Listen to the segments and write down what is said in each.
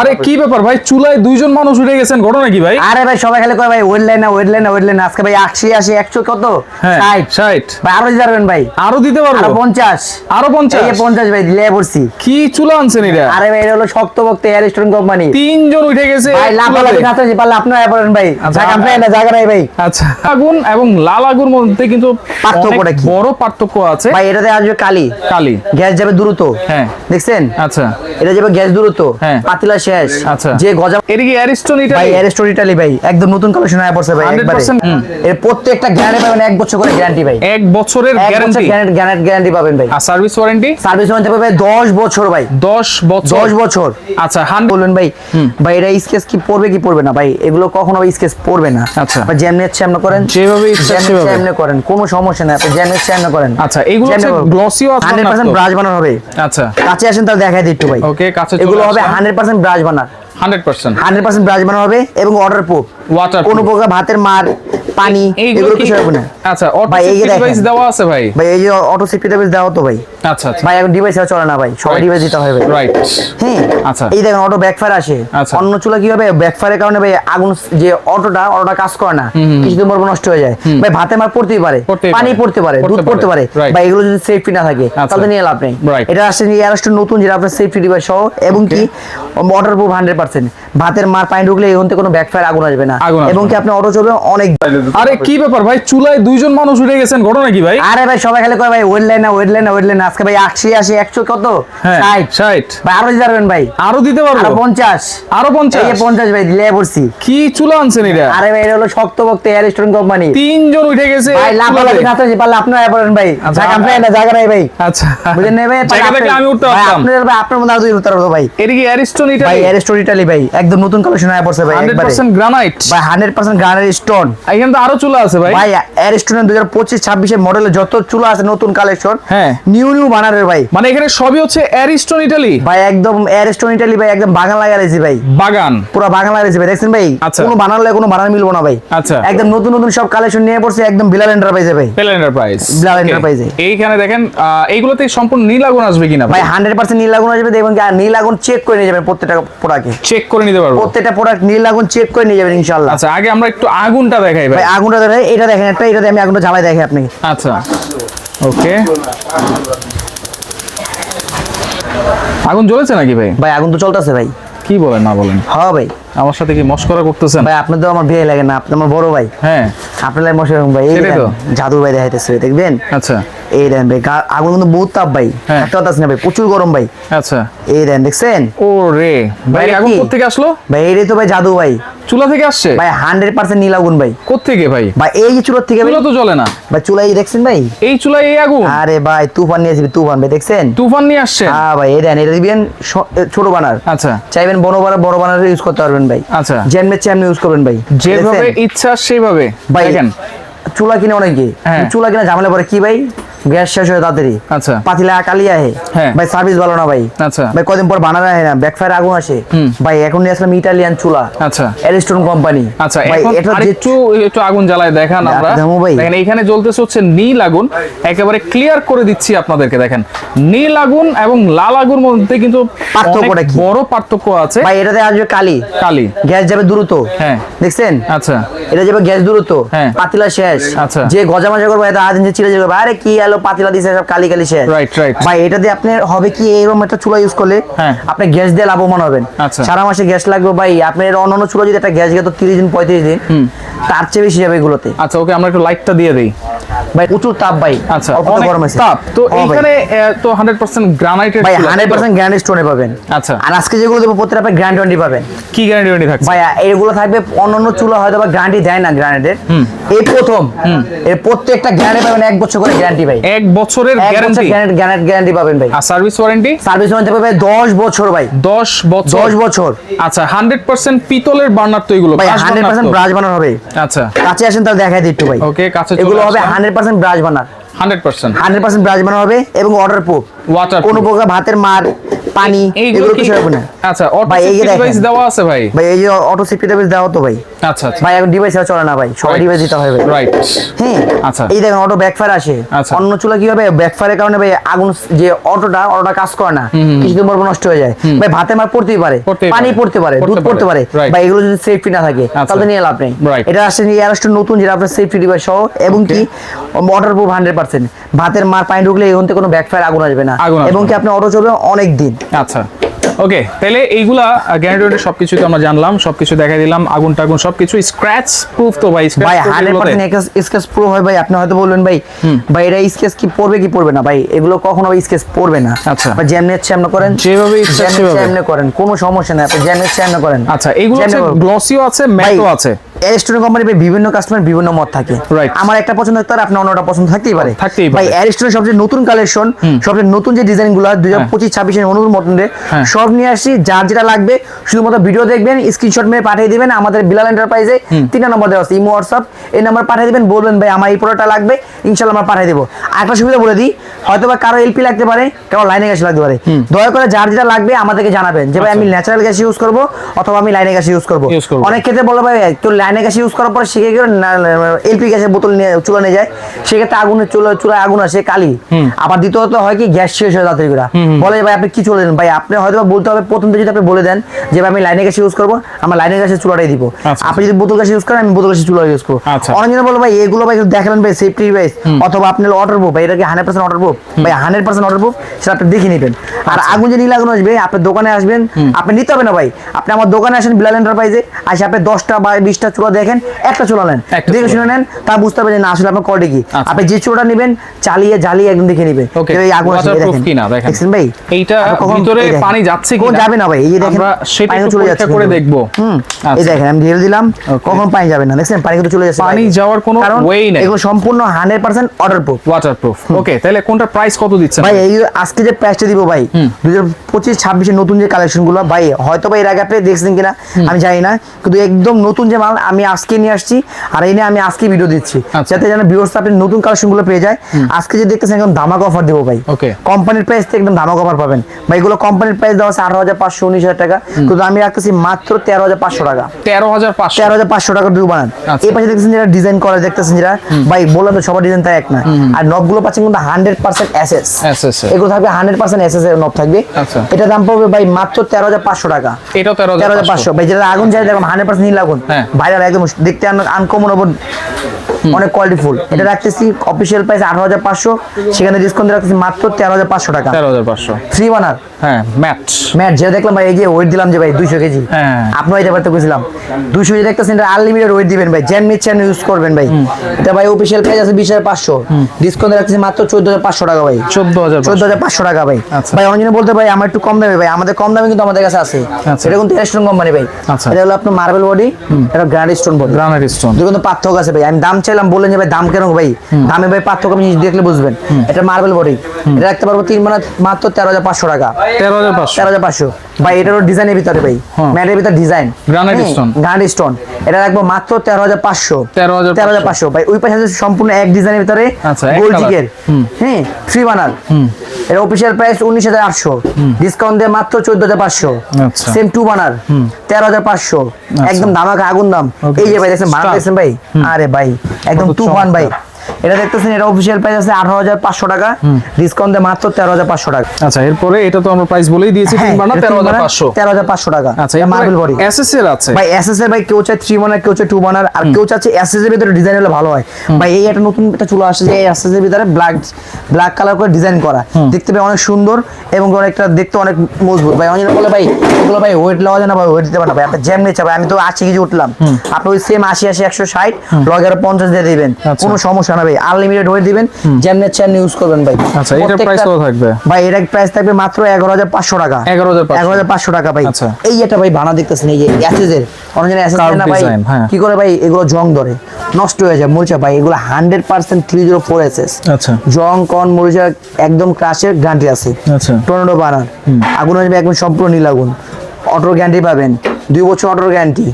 আরে কি ব্যাপার ভাই? চুলায় দুইজন মানুষ উঠে গেছেন ঘটনা কি ভাই? আরে ভাই সবাই খালি কয় ভাই ওয়েট লাইন না ওয়েট লাইন না ওয়েট লাইন আজকে ভাই আশি আশি একশো কত? হ্যাঁ ষাট। ষাট। ভাই আরও দিতে পারবেন ভাই। আরও দিতে পারব? আরও পারব পঞ্চাশ। আরও এই পঞ্চাশ যে পঞ্চাশ ভাই দিলে পড়ছি কি চুলা আনছেন এটা আরে ভাই এটা হলো শক্ত বক্ত এয়ার স্টোন কোম্পানি তিনজন উঠে গেছে ভাই। লাভ কাছে পারলে আপনারা পারেন ভাই আচ্ছা, জায়গা আপনার না জায়গা নাই ভাই। আচ্ছা আগুন এবং লাল আগুন মধ্যে কিন্তু পার্থক্যটা কি? বড় পার্থক্য আছে। ভাই এটাতে আসবে কালি। কালি। গ্যাস যাবে দ্রুত। হ্যাঁ। দেখছেন? আচ্ছা। এটা যাবে গ্যাস দ্রুত। হ্যাঁ। পাতিলা শেষ। আচ্ছা। যে গজা এদিকে অ্যারিস্টন এটা ভাই এর স্টোরি টালি ভাই। একদম নতুন কালেকশন আয়া পড়ছে ভাই একবারে এর প্রত্যেকটা গ্যারান্টি পাবেন এক বছর করে গ্যারান্টি ভাই। এক বছরের গ্যারান্টি গ্যারান্টি গ্যারান্টি পাবেন ভাই। আর সার্ভিস ওয়ারেন্টি সার্ভিস ওয়ারেন্টি পাবে 10 বছর ভাই। 10 বছর। 10 বছর। আচ্ছা হান্ড্রেড বলবেন ভাই। ভাই এটা স্কেচ কি পড়বে কি পড়বে না ভাই? এগুলো কখনো স্কেচ পড়বে না। আচ্ছা। আপনি যেমনি ইচ্ছা এমনি করেন। যেভাবে ইচ্ছা সেভাবে। এমনি করেন। কোনো সমস্যা নেই আপনি যেমনি ইচ্ছা এমনি করেন। আচ্ছা এইগুলো হচ্ছে গ্লসিও আছে হান্ড্রেড পার্সেন্ট ব্রাশ বানানো হবে। আচ্ছা। কাছে আসেন তাহলে দেখাই দিই একটু ভাই। ওকে কাছে এগুলো হবে hundred percent brass burner 100% hundred percent brass বানানো হবে এবং অর্ডার প্রুফ ওয়াটার কোনো প্রকার ভাতের মার পানি এগুলো কিছু হবে না। আচ্ছা ভাই, এই যে ডিভাইস দেওয়া আছে ভাই? ভাই এই যে অটো সেফটি ডিভাইস দেওয়া তো ভাই। আচ্ছা আচ্ছা। ভাই এখন ডিভাইস চলে না ভাই। সবাই ডিভাইস দিতে হবে ভাই। রাইট হ্যাঁ আচ্ছা। এই দেখেন অটো ব্যাকফায়ার আসে। অন্য চুলা কি হবে? ব্যাকফায়ারের কারণে ভাই আগুন যে অটোটা অটোটা কাজ করে না। কিছুদিন পর নষ্ট হয়ে যায়। ভাই ভাতে মার পড়তেই পারে। পানি পড়তে পারে দুধ পড়তে পারে। ভাই এগুলো যদি সেফটি না থাকে। তাহলে নিয়ে লাভ নেই। এটা আসছে নতুন যেটা আপনার সেফটি ডিভাইস সহ এবং কি? ওয়াটার প্রুফ হান্ড্রেড পার্সেন্ট ভাতের মার পানি ঢুকলে এখান থেকে কোনো ব্যাকফায়ার আগুন আসবে না। এবং কি আপনি অটো চলবে অনেক আরে কি ব্যাপার ভাই? চুলায় দুইজন মানুষ উঠে গেছেন ঘটনা কি ভাই? আরে ভাই সবাই খালি কয় ভাই ওয়েট লাইন না ওয়েট লাইন না ওয়েট লাইন আজকে ভাই আশি আশি একশো কত? হ্যাঁ ষাট। ষাট। ভাই আরও দিতে পারবেন ভাই। আরও দিতে পারব? পঞ্চাশ। আরও পঞ্চাশ? পঞ্চাশ ভাই দিলে পড়ছি। কি চুলা আনছেন এটা? আরে ভাই এটা হলো শক্ত বক্ত এয়ার স্টোন কোম্পানি তিনজন উঠে গেছে। ভাই লাভ চুলাতে। লাভ কাছে পারলে আপনারা পারেন ভাই। আচ্ছা, জায়গা আপনার না জায়গা নাই ভাই। আচ্ছা। বুঝেন নাই ভাই? জায়গা থেকে আমি উঠতে পারতাম। আপনার ভাই আপনার মধ্যে আরও দুই উঠতে পারব ভাই। এদিকে অ্যারিস্টন এটা ভাই এয়ার স্টোন ইটালি ভাই একদম নতুন কালেকশন আয়া পড়ছে ভাই 100% গ্রানাইট ভাই হান্ড্রেড পার্সেন্ট গানের স্টোন এখানে তো আরও চুলা আছে ভাই। ভাই স্টোনের দুই হাজার পঁচিশ ছাব্বিশের মডেলের যত চুলা আছে নতুন কালেকশন হ্যাঁ। নিউ নিউ বানারের ভাই। মানে এখানে সবই হচ্ছে অ্যারিস্টন ইটালি ভাই একদম এয়ার স্টোন ইটালি ভাই একদম বাগান লাগাইছি ভাই। বাগান? পুরো বাগান লাগাইছি ভাই। দেখছেন ভাই? আচ্ছা। কোনো বানালে কোনো বানান মিলবো না ভাই। আচ্ছা। একদম নতুন নতুন সব কালেকশন নিয়ে পড়ছে একদম বিলাল এন্টারপ্রাইজে ভাই। পেল এন্টারপ্রাইজ Bilal Enterprise এ। এইখানে দেখেন এইগুলোতে সম্পূর্ণ নীল আগুন আসবে কিনা ভাই হান্ড্রেড পার্সেন্ট নীল আগুন আসবে দেখবেন নীল আগুন চেক করে নিয়ে যাবেন প্রত্যেকটা প্রোডাক্টে চেক করে নিতে পারব। প্রত্যেকটা প্রোডাক্ট নীল আগুন চেক করে নিয়ে যাবেন ইনশাল্লাহ আচ্ছা আগে আমরা একটু আগুনটা দেখাই ভাই। আগুনটা দেখেন এটা দেখেন একটা এটাতে আমি আগুনটা জ্বালাই দেখে আপনি আচ্ছা ওকে। আগুন জ্বলেছে নাকি ভাই? ভাই আগুন তো চলতেছে ভাই। কি বলেন না বলেন। হ্যাঁ ভাই। আমার সাথে কি মস্করা করতেছেন? ভাই আপনি তো আমার বিয়ে লাগে না আপনি আমার বড় ভাই। হ্যাঁ। আপনার লাগে মশা ভাই। এই। জাদু ভাই দেখাইতেছে দেখবেন? আচ্ছা। এই দেন ভাই আগুন কিন্তু বহুত তাপ ভাই। কথা আছে না ভাই প্রচুর গরম ভাই। আচ্ছা। এই দেন দেখছেন? ও রে ভাই আগুন কি? কোথেকে আসলো? ভাই এইটাই তো ভাই জাদু ভাই। চুলা থেকে আসছে? ভাই হান্ড্রেড পার্সেন্ট নীল আগুন ভাই। কোথেকে ভাই? ভাই এই যে চুলোর থেকে চুলা তো জ্বলে না। ভাই চুলাই দেখছেন ভাই? এই চুলায় এই আগুন? আরে ভাই তুফান নিয়ে আসবি তুফান ভাই দেখছেন? তুফান নিয়ে আসছে হ্যাঁ ভাই এই দেন এটা দিবেন ছোট বানার। আচ্ছা। চাইবেন বড় বানার বড় বানার ইউজ করতে পারবেন ভাই। আচ্ছা। যেমনি চেমনি ইউজ করবেন ভাই। যেভাবে? ইচ্ছা সেভাবে ভাই দেখেন। চুলা কিনে অনেকে। হ্যাঁ। চুলা কিনে ঝামেলা পরে কি ভাই? গ্যাস শেষ হয়ে তাড়াতাড়ি। আচ্ছা। পাতিলা কালি আহে। হ্যাঁ। ভাই সার্ভিস ভালো না ভাই। আচ্ছা। ভাই কদিন পর বানানো হয় না। ব্যাকফায়ার আগুন আসে। ভাই এখন নিয়ে আসলাম ইটালিয়ান চুলা। আচ্ছা। এলিস্টোন কোম্পানি আচ্ছা ভাই এখন এটা আরেকটু একটু আগুন জ্বালায় দেখান আমরা। দেখেন এইখানে জ্বলতেছে হচ্ছে নীল আগুন। একেবারে ক্লিয়ার করে দিচ্ছি আপনাদেরকে দেখেন। নীল আগুন এবং লাল আগুন মধ্যে কিন্তু পার্থক্যটা অনেক কি? বড় পার্থক্য আছে। ভাই এটাতে আসবে কালি। কালি। গ্যাস যাবে দ্রুত। হ্যাঁ। দেখছেন? আচ্ছা। এটা যাবে গ্যাস দ্রুত। হ্যাঁ। পাতিলা শেষ। আচ্ছা। যে গজা মাজা করবে এটা আদিন যে চিড়ে যাবে। আরে কি এলো পাতিলা দিছে সব কালি কালি শেষ। রাইট রাইট ভাই এটা দিয়ে আপনি হবে কি এরকম একটা চুলা ইউজ করলে হ্যাঁ। আপনি গ্যাস দিয়ে লাভবান হবেন। আচ্ছা। সারা মাসে গ্যাস লাগবে ভাই। আপনার অন্যান্য চুলা যদি একটা গ্যাস গেত তিরিশ দিন পঁয়ত্রিশ দিন তার চেয়ে বেশি যাবে এগুলোতে। আচ্ছা ওকে আমরা একটু লাইটটা দিয়ে দেই। ভাই প্রচুর তাপ ভাই। আচ্ছা অল্প গরম আছে। তাপ। তো এইখানে তো 100% গ্রানাইটের ভাই হান্ড্রেড পার্সেন্ট গ্র্যান্ড স্টোনে পাবেন। আচ্ছা। আর আজকে যেগুলো দেবো প্রত্যেকটা আপনি গ্র্যান্ড ওয়ারেন্টি পাবেন। কি গ্যারান্টি ওয়ারেন্টি থাকছে? ভাই এগুলো থাকবে অন্যান্য চুলা হয়তো বা গ্যারান্টি দেয় না গ্রানেডের এই প্রথম এর প্রত্যেকটা গ্যারান্টি পাবেন এক বছর করে গ্যারান্টি ভাই। এক বছরের গ্যারান্টি গ্যারান্টি গ্যারান্টি পাবেন ভাই। আর সার্ভিস ওয়ারেন্টি সার্ভিস ওয়ারেন্টি পাবে দশ বছর ভাই। 10 বছর? দশ বছর। আচ্ছা 100% পিতলের বার্নার তো এগুলো। ভাই brass হান্ড্রেড burner পার্সেন্ট তো? ব্রাশ বানানো হবে। আচ্ছা। কাছে আসেন তাহলে দেখাই দিই একটু ভাই। ওকে কাছে এগুলো হবে hundred percent brass burner. 100% hundred percent brass বানানো হবে এবং অর্ডার প্রুফ ওয়াটার কোনো প্রকার ভাতের মার পানি এগুলো কিছু হবে না আচ্ছা অটো ডিভাইস দেওয়া আছে ভাই। ভাই এই যে অটো সেফটি ডিভাইস দেওয়া তো ভাই। আচ্ছা আচ্ছা। ভাই এখন ডিভাইস চলে না ভাই সবাই ডিভাইস দিতে ভাই। রাইট হ্যাঁ আচ্ছা। এই দেখেন অটো ব্যাকফায়ার আসে। আচ্ছা। অন্য চুলা কি হবে? ব্যাকফায়ারের কারণে ভাই আগুন যে অটোটা অটোটা কাজ করে না। কিছুদিন পর নষ্ট হয়ে যায়। ভাই ভাতে মার পড়তেই পারে। পানি পড়তে পারে দুধ পড়তে পারে। ভাই এগুলো যদি সেফটি না থাকে আচ্ছা। তাহলে নিয়ে লাভ নেই। এটা আসছে এয়ারস্টোর নতুন যেটা আপনার সেফটি ডিভাইস সহ এবং কি ওয়াটার প্রুফ হান্ড্রেড পার্সেন্ট ভাতের মার পানি ঢুকলে এখান থেকে কোনো ব্যাকফায়ার আগুন আসবে না। এবং কি না। আপনার অটো চলবে অনেক দিন আচ্ছা। ওকে তাহলে এইগুলা গ্যারান্টি সবকিছু তো আমরা জানলাম সবকিছু দেখাই দিলাম আগুন টাগুন সবকিছু স্ক্র্যাচ প্রুফ তো ভাই ভাই scratch proof হান্ড্রেড এগুলোতে? পার্সেন্ট হয় ভাই আপনি হয়তো বলবেন ভাই ভাই এটা স্কেচ কি পড়বে কি পড়বে না? ভাই এগুলো কখনো স্কেচ পড়বে না। আচ্ছা। বা যেমনি ইচ্ছে আপনি করেন যেভাবে ইচ্ছা সেভাবে। করেন কোনো সমস্যা নেই আপনি যেমনি ইচ্ছে করেন। আচ্ছা এইগুলো গ্লসিও আছে ম্যাটও আছে। অ্যারিস্টন কোম্পানি ভাই বিভিন্ন কাস্টমার বিভিন্ন মত থাকে. আমার একটা পছন্দ থাকতে পারে আপনার অন্যটা পছন্দ থাকতেই পারে। থাকতেই পারে। ভাই অ্যারিস্টনের সবচেয়ে নতুন কালেকশন সবচেয়ে নতুন যে ডিজাইনগুলো দুই হাজার পঁচিশ ছাব্বিশের অনুর মতন হ্যাঁ। সব নিয়ে আসি যার যেটা লাগবে শুধুমাত্র ভিডিও দেখবেন স্ক্রিনশট মেরে পাঠিয়ে দিবেন আমাদের বিলাল এন্টারপ্রাইজে তিনটা নম্বর দেওয়া আছে ইমো হোয়াটসঅ্যাপ এই নাম্বার পাঠিয়ে দিবেন বলবেন ভাই আমার এই প্রোডাক্টটা লাগবে ইনশাল্লাহ আমরা পাঠিয়ে দেবো। আরেকটা সুবিধা বলে দিই হয়তো বা কারও এলপি লাগতে পারে কারও লাইনে গ্যাস লাগতে পারে। দয়া করে যার যেটা লাগবে আমাদেরকে জানাবেন যে ভাই আমি ন্যাচারাল গ্যাস ইউজ করব অথবা আমি লাইনে গ্যাস ইউজ করব। করব। অনেক ক্ষেত্রে বলো ভাই কেউ লাইনে গ্যাস ইউজ করার পরে শিখে গেলে এলপি গ্যাসের বোতল নিয়ে চুলা নিয়ে যায় সেক্ষেত্রে আগুনের চুলা চুলায় আগুন আসে কালি। আবার দ্বিতীয়ত হয় কি গ্যাস শেষ হয়ে যাত্রী বলে ভাই আপনি কি চলে দেন? ভাই আপনি হয়তো বলতে হবে প্রথম থেকে যদি আপনি বলে দেন যে আমি লাইনে গ্যাস ইউজ করব আমার লাইনে গ্যাসের চুলাটাই দিব। আচ্ছা। আপনি যদি বোতল গ্যাস ইউজ করেন আমি বোতল গ্যাসের চুলা ইউজ করব। আচ্ছা। অনেকজন বলো ভাই এগুলো ভাই দেখালেন ভাই সেফটি ডিভাইস অথবা আপনি অর্ডার প্রুফ ভাই এটা কি হান্ড্রেড পার্সেন্ট অর্ডার প্রুফ ভাই হান্ড্রেড পার্সেন্ট অর্ডার প্রুফ সেটা আপনি দেখে নেবেন। আর আচ্ছা। আগুন যে নীল আগুন আসবে আপনার দোকানে আসবেন আপনি নিতে হবে না ভাই। আপনি আমার দোকানে আসেন বিলাল এন্টারপ্রাইজে আসে আপনি দশটা বা বিশটা চুলা দেখেন একটা চুলা নেন। দেখে শুনে নেন তা বুঝতে পারবেন না আসলে আপনার কি। আচ্ছা। আপনি যে চুলাটা নেবেন চালিয়ে জ্বালিয়ে একদম দেখে নেবেন। এই আগুন ওয়াটারপ্রুফ দেখেন। দেখেন। ভাই? এইটা ভিতরে পানি যাচ্ছে কখন যাবে না ভাই? এই যে দেখেন সেটা চলে যাচ্ছে করে। দেখব। হুম। এই আচ্ছা। দেখেন আমি ঢেলে দিলাম। কখন পানি যাবে না? দেখছেন পানি কিন্তু চলে যাচ্ছে পানি যাওয়ার কোনো way নেই। এগুলো সম্পূর্ণ hundred percent order proof waterproof okay তাহলে কোনটা প্রাইস কত দিচ্ছেন ভাই এই আজকে যে প্রাইসটা দিব ভাই পঁচিশ ছাব্বিশের নতুন যে কালেকশনগুলো ভাই হয়তো বা এর আগে আপনি দেখছেন কিনা আমি জানি না কিন্তু একদম নতুন যে মাল আমি আজকে নিয়ে আসছি আর এই নিয়ে আমি আজকে ভিডিও দিচ্ছি আচ্ছা। যাতে যেন ভিউয়ার্স আপনি নতুন কালেকশনগুলো পেয়ে যায়। আজকে যে দেখতেছেন একদম ধামাক অফার দেবো ভাই। কোম্পানির প্রাইস থেকে একদম ধামাক অফার পাবেন। ভাই এগুলো কোম্পানির প্রাইস দেওয়া আছে আঠারো হাজার পাঁচশো উনিশ হাজার টাকা। কিন্তু আমি রাখতেছি মাত্র তেরো হাজার পাঁচশো টাকা। তেরো হাজার পাঁচশো। তেরো হাজার পাঁচশো টাকা দুটো বানান। আচ্ছা। এই পাশে দেখতেছেন যেটা ডিজাইন করা দেখতেছেন যেটা ভাই বললাম তো সবার ডিজাইন তাই এক না। আর নবগুলো পাচ্ছেন কিন্তু হান্ড্রেড পার্সেন্ট এসএস। এগুলো থাকবে হান্ড্রেড পার্সেন্ট এসএস এর নব থাকবে। আচ্ছা। এটা দাম পড়বে ভাই মাত্র তেরো হাজার পাঁচশো টাকা। এটা তেরো হাজার পাঁচশো। ভাই যেটা আগুন চাই দেখুন হান্ড্রেড পার্সেন্ট নীল আগুন। হ্যাঁ। ভাইরাল একদম দেখতে আনকমন ওপর অনেক কোয়ালিটি ফুল এটা রাখতেছি অফিসিয়াল প্রাইস আঠারো হাজার পাঁচশো। সেখানে ডিসকাউন্ট রাখতেছি মাত্র তেরো হাজার পাঁচশো টাকা। তেরো হাজার পাঁচশো। ফ্রি বানার হ্যাঁ ম্যাট। ম্যাট যেটা দেখলাম ভাই এই যে ওয়েট দিলাম যে ভাই দুইশো কেজি। হ্যাঁ। আপনার এটা পারতে গেছিলাম দুইশো কেজি দেখতেছেন এটা আনলিমিটেড ওয়েট দিবেন ভাই। জেন নিচ্ছেন ইউজ করবেন ভাই। এটা ভাই অফিসিয়াল প্রাইস আছে বিশ হাজার পাঁচশো। ডিসকাউন্ট রাখতেছি মাত্র চোদ্দ হাজার পাঁচশো টাকা ভাই। চোদ্দ হাজার চোদ্দ হাজার পাঁচশো টাকা ভাই। ভাই অনেকজন বলতে ভাই আমার একটু কম দামে ভাই। আমাদের কম দামে কিন্তু আমাদের কাছে আছে। এটা কিন্তু রেস্টুরেন্ট কোম্পানি ভাই। এটা হলো আপনার মার্বেল বডি এটা grand stone body granite stone দুটো কিন্তু পার্থক্য আছে ভাই। আমি দাম চাইলাম বললেন যে ভাই দাম কেন ভাই? দামে ভাই পার্থক্য আপনি দেখলে বুঝবেন। এটা মার্বেল বডি এটা রাখতে পারব তিন মানে মাত্র তেরো হাজার পাঁচশো টাকা। তেরো হাজার পাঁচশো। তেরো হাজার পাঁচশো। ভাই এটারও ডিজাইনের ভিতরে ভাই। হ্যাঁ। ম্যাটের ভিতরে design Granite stone। Granite stone এটা রাখব মাত্র তেরো হাজার পাঁচশো। 13,500 তেরো হাজার পাঁচশো। ভাই ওই পাশে সম্পূর্ণ এক ডিজাইনের ভিতরে আচ্ছা, এক গোল colour। জিগের হ্যাঁ থ্রি বানার এর অফিসিয়াল প্রাইস উনিশ হাজার আটশো। ডিসকাউন্ট দিয়ে মাত্র চোদ্দ হাজার পাঁচশো। আচ্ছা। সেম টু বানার তেরো হাজার পাঁচশো। একদম ধামাকা আগুন দাম। এই যে ভাই দেখছেন বানার দেখছেন ভাই। আরে ভাই একদম তুফান ভাই। এটা দেখতেছেন এটা অফিসিয়াল প্রাইস আছে আঠারো হাজার পাঁচশো টাকা। ডিসকাউন্ট মাত্র তেরো হাজার পাঁচশো টাকা। আচ্ছা এরপরে এটা তো আমরা প্রাইস বলেই দিয়েছি বানা তেরো হাজার পাঁচশো। তেরো হাজার পাঁচশো টাকা। আচ্ছা মার্বেল বডি এসএস এর আছে। ভাই এসএস এর ভাই কেউ চায় থ্রি বানার কেউ চায় টু বানার আর কেউ চাচ্ছে এসএস এর ভিতরে ডিজাইন হলে ভালো হয়। ভাই এই একটা নতুন একটা চলে আসছে যে এসএস এর ভিতরে ব্ল্যাক ব্ল্যাক কালার করে ডিজাইন করা। দেখতে ভাই অনেক সুন্দর এবং অনেকটা দেখতে অনেক মজবুত। ভাই অনেক বলে ভাই এগুলো ভাই ওয়েট লওয়া যায় না ভাই ওয়েট দিতে পারে না। ভাই আপনি জ্যাম নিচ্ছে ভাই আমি তো আশি কেজি উঠলাম। আপনি ওই সেম আশি আশি একশো ষাট লগে আরও পঞ্চাশ দিয়ে দিবেন। আচ্ছা। কোনো সমস্যা না ভাই আনলিমিটেড ওয়েট দিবেন জ্যাম নিচ্ছে ইউজ করবেন ভাই। আচ্ছা, price প্রত্যেকটা- কত থাকবে? ভাই এটার প্রাইস থাকবে মাত্র এগারো হাজার পাঁচশো টাকা। 11,500 এগারো হাজার পাঁচশো টাকা ভাই। আচ্ছা। এই এটা ভাই বানা দেখতেছেন এই যে অ্যাসেসের অনেকজন অ্যাসেস Curve না ভাই হ্যাঁ। কি করে ভাই এগুলো জং ধরে। নষ্ট হয়ে যায় মরিচা ভাই এগুলো hundred percent three zero four SS আচ্ছা। জং কন মরিচা একদম ক্রাশের গ্যারান্টি আছে। আচ্ছা। টর্নেডো বানার আগুন আসবে একদম সম্পূর্ণ নীল আগুন। অটোর গ্যারান্টি পাবেন। দুই বছর অটোর গ্যারান্টি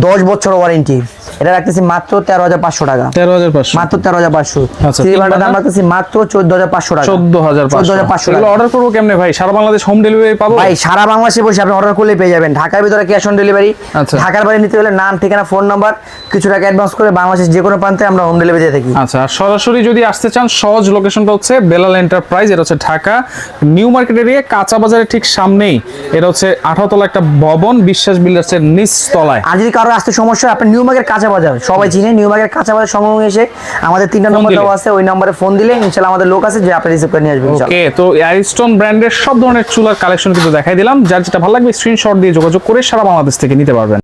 দশ বছর ওয়ারেন্টি এটা রাখতেছি মাত্র তেরো হাজার পাঁচশো টাকা। তেরো হাজার পাঁচশো। মাত্র তেরো হাজার পাঁচশো। আচ্ছা, থ্রি দাম রাখতেছি মাত্র চোদ্দ হাজার পাঁচশো টাকা। চোদ্দ হাজার চোদ্দ হাজার পাঁচশো টাকা। অর্ডার করব কেমনে ভাই? সারা বাংলাদেশ হোম ডেলিভারি পাবো? ভাই সারা বাংলাদেশে বসে আপনি অর্ডার করলে পেয়ে যাবেন। ঢাকার ভিতরে ক্যাশ অন ডেলিভারি। ঢাকার বাইরে নিতে হলে নাম ঠিকানা ফোন নাম্বার কিছু টাকা অ্যাডভান্স করে বাংলাদেশের যে কোনো প্রান্তে আমরা হোম ডেলিভারি দিয়ে থাকি। আচ্ছা আর সরাসরি যদি আসতে চান সহজ লোকেশনটা হচ্ছে বেলাল এন্টারপ্রাইজ এটা হচ্ছে ঢাকা। নিউ মার্কেট এরিয়া কাঁচা বাজারের ঠিক সামনেই। এটা হচ্ছে আঠারো তলা একটা ভবন বিশ্বাস বিল্ডার্সের নিচ তলায় আর যদি কারও আসতে সমস্যা হয়, আপনি নিউ মার্কেট কাঁচা বাজার সবাই চিনে নিউ মার্কেট কাঁচা বাজার সংলগ্ন এসে আমাদের তিনটা নম্বর? দেওয়া আছে ওই নম্বরে ফোন দিলে ইনশাল্লাহ আমাদের লোক আছে যে আপনি রিসিভ করে নিয়ে আসবে। ওকে তো এয়ারস্টোন ব্র্যান্ডের সব ধরনের চুলার কালেকশন কিন্তু দেখাই দিলাম যার যেটা ভালো লাগবে স্ক্রিনশট দিয়ে যোগাযোগ করে সারা বাংলাদেশ থেকে নিতে পারবেন